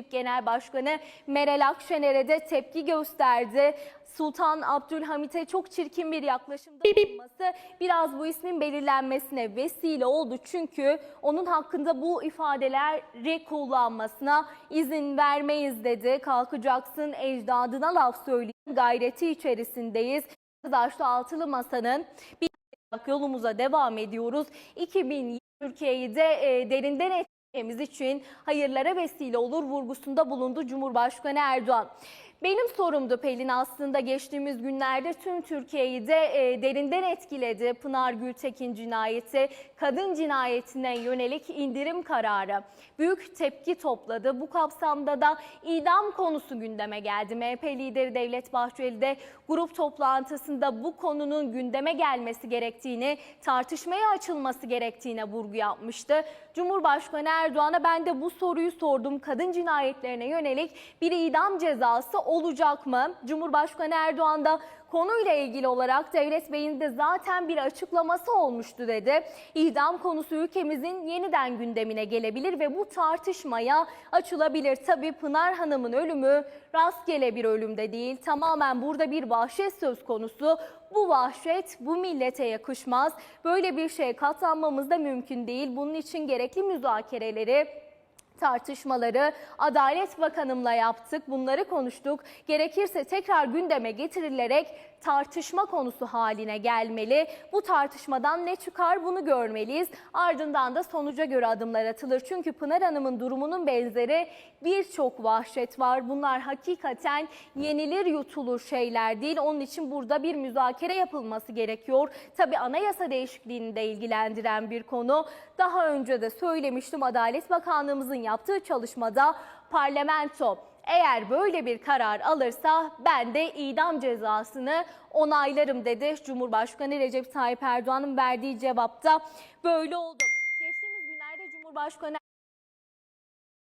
İşçi Genel Başkanı Meral Akşener'e de tepki gösterdi. Sultan Abdülhamit'e çok çirkin bir yaklaşımda bulunması biraz bu ismin belirlenmesine vesile oldu. Çünkü onun hakkında bu ifadeleri kullanmasına izin vermeyiz dedi. Kalkacaksın ecdadına laf söyleyeyim gayreti içerisindeyiz. Kızdaşlı Altılı Masa'nın bir yolumuza devam ediyoruz. 2020 Türkiye'yi de e, derinden etkileyeceğimiz için hayırlara vesile olur vurgusunda bulundu Cumhurbaşkanı Erdoğan. Benim sorumdu Pelin aslında geçtiğimiz günlerde tüm Türkiye'yi de e, derinden etkiledi. Pınar Gültekin cinayeti, kadın cinayetine yönelik indirim kararı büyük tepki topladı. Bu kapsamda da idam konusu gündeme geldi. MHP lideri Devlet Bahçeli de grup toplantısında bu konunun gündeme gelmesi gerektiğini, tartışmaya açılması gerektiğine vurgu yapmıştı. Cumhurbaşkanı Erdoğan'a ben de bu soruyu sordum. Kadın cinayetlerine yönelik bir idam cezası olacak mı? Cumhurbaşkanı Erdoğan da konuyla ilgili olarak Devlet Bey'in de zaten bir açıklaması olmuştu dedi. İdam konusu ülkemizin yeniden gündemine gelebilir ve bu tartışmaya açılabilir. Tabii Pınar Hanım'ın ölümü rastgele bir ölümde değil. Tamamen burada bir vahşet söz konusu. Bu vahşet bu millete yakışmaz. Böyle bir şeye katlanmamız da mümkün değil. Bunun için gerekli müzakereleri tartışmaları Adalet Bakanımla yaptık. Bunları konuştuk. Gerekirse tekrar gündeme getirilerek tartışma konusu haline gelmeli. Bu tartışmadan ne çıkar bunu görmeliyiz. Ardından da sonuca göre adımlar atılır. Çünkü Pınar Hanım'ın durumunun benzeri birçok vahşet var. Bunlar hakikaten yenilir yutulur şeyler değil. Onun için burada bir müzakere yapılması gerekiyor. Tabi anayasa değişikliğini de ilgilendiren bir konu. Daha önce de söylemiştim Adalet Bakanlığımızın yaptığı çalışmada parlamento eğer böyle bir karar alırsa ben de idam cezasını onaylarım dedi. Cumhurbaşkanı Recep Tayyip Erdoğan'ın verdiği cevapta böyle oldu. Geçtiğimiz günlerde Cumhurbaşkanı